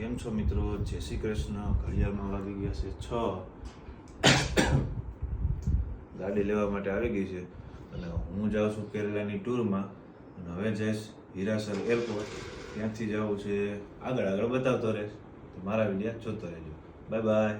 કેમ છો મિત્રો? જય શ્રી કૃષ્ણ. ઘડિયાળમાં વાગી ગયા છે છ. ગાડી લેવા માટે આવી ગઈ છે અને હું જાઉં છું કેરલાની ટૂરમાં અને હવે જઈશ હીરાસર એરપોર્ટ. ત્યાંથી જવું છે. આગળ આગળ બતાવતો રહેશ. તો મારા વિડીયા જોતો રહેજો. Bye bye.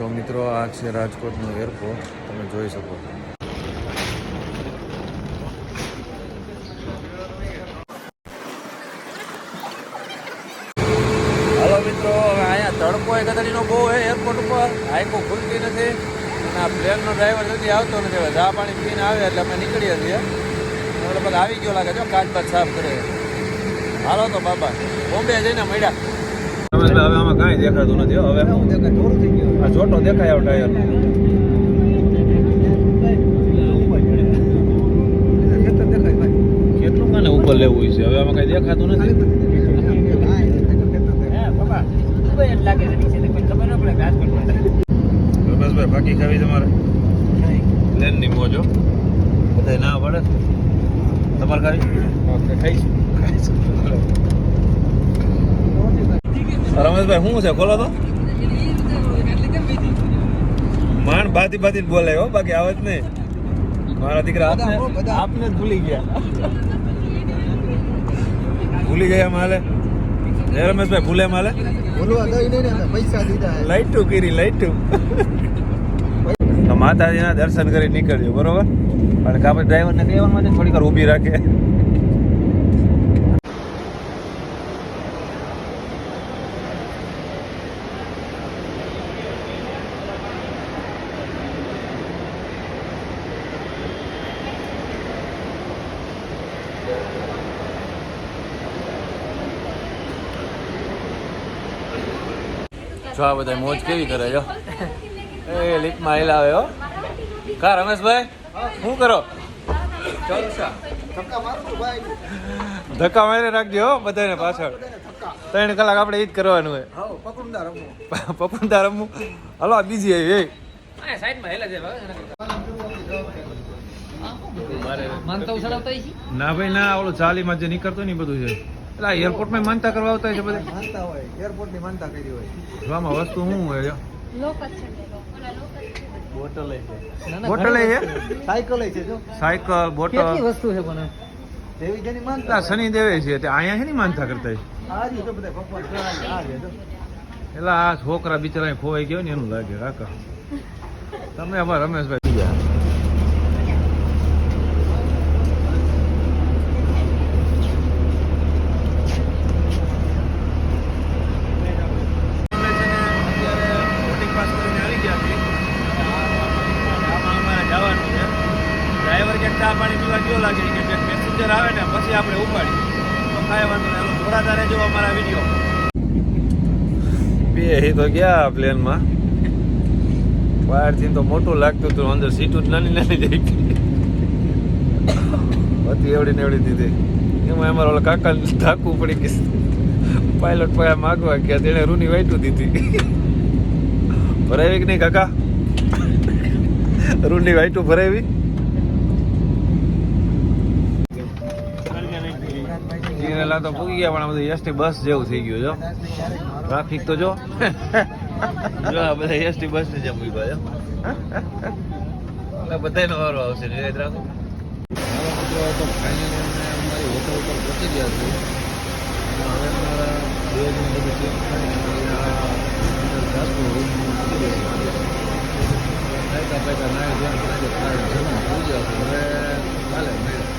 તો મિત્રો, આ છે રાજકોટનું એરપોર્ટ તમે જોઈ શકો. છો હાલો મિત્રો, હવે અહીંયા તડકો એ ગદડીનો બહુ હે એરપોર્ટ ઉપર. હાઈકો ખુલતી નથી. અને આ પ્લેનનો ડ્રાઈવર જલ્દી આવતો નથી. હવે ચા પાણી પીને આવે એટલે અમે નીકળીએ છીએ. એટલે બધા આવી ગયો લાગે છો કાચ બાદ સાફ કરે. હાલો તો બાબા, બોમ્બે જઈને મળ્યા. હવે આમાં કાંઈ દેખાતું નથી હો. હવે. આ જોટો દેખાય આવ ટાયર. કેટલું કાને ઉપર લેવું છે? હવે આમાં કાંઈ દેખાતું નથી. રમેશભાઈ બાકી ખાવી તમારે? પ્લેનની મોજો બધા ના પડે? તમારે ખાવી? રમેશભાઈ શું છે? ખોલો તો. માન બાતી બાતી બોલે હો બાકી આવે જ નહીં. મારા દીકરા આપને આપને જ ભૂલી ગયા. ભૂલી ગયા માલે હે રમેશભાઈ ભૂલે માલે પૈસા દીધા લાઈટું કરી લાઈટું. તો માતાજીના દર્શન કરી નીકળજો બરોબર? અને કાપડ ડ્રાઈવરને કહેવાનું છે થોડીક વાર ઊભી રાખે. જો આ બધા મોજ કેવી કરે જો. એ લીપમાં હિલાવે હો. કા રમેશભાઈ? શું કરો? ધક્કા મારું ભાઈ મારી રાખજો હો બધાને પાછળ. ત્રણ કલાક આપણે એ જ કરવાનું હોય. પકડુંદા રમવું હલો આ બીજી આવી એ ના ભાઈ ના ઓલું ચાલીમાં જે નીકળતો ને બધું છે. એટલે એરપોર્ટ એરપોર્ટમાં માનતા કરવા આવતા છે બધા? માનતા હોય. એરપોર્ટની માનતા કરી હોય. જોવામાં વસ્તુ શું હોય બોટલ બોટલ સાયકલ છે. જો. સાયકલ બોટલ વસ્તુ છે પણ? દેવી જેની માનતા શનિ દેવે છે તે. અહીંયા છે ને માનતા કરતા છે? એટલે આ છોકરા બિચારા ખોવાઈ ગયો ને એનું લાગે કાકા. તમે અમારા રમેશભાઈ ગયા ડ્રાઈવર કે ચા પાણી પીવા ગયો લાગે કે પેસેન્જર આવે ને પછી આપણે ઉપાડી તો કાંઈ વાંધો નહીં. થોડા તારે જો અમારા વીડિયો. બે હી તો ગયા પ્લેનમાં. બહારથી તો મોટું લાગતું હતું, અંદર સીટું જ નાની નાની જઈ હતી એવડી ને એવડી દીધી. એમાં અમારા ઓલા કાકા ધાકવું પડી ગયું. પાયલોટ પાયા માગવા ગયા, તેણે રૂની વાઈટું દીધી. ભરાવી કે નહીં કાકા? રૂની વાઈટું ભરાવી જીરેલા તો પૂગી ગયા પણ આ બધું એસટી બસ જેવું થઈ ગયું જો ટ્રાફિક તો જો. જો આ બધા એસટી બસની જેમ ઊભા છે. બધાનો વારો આવશે નિરાત રાખો. તો ફાઇનલી અમારી હોટલ ઉપર પહોંચી ગયા છીએ હવે ને બધું ચેક કરીને ના ધ્યાન છે. હવે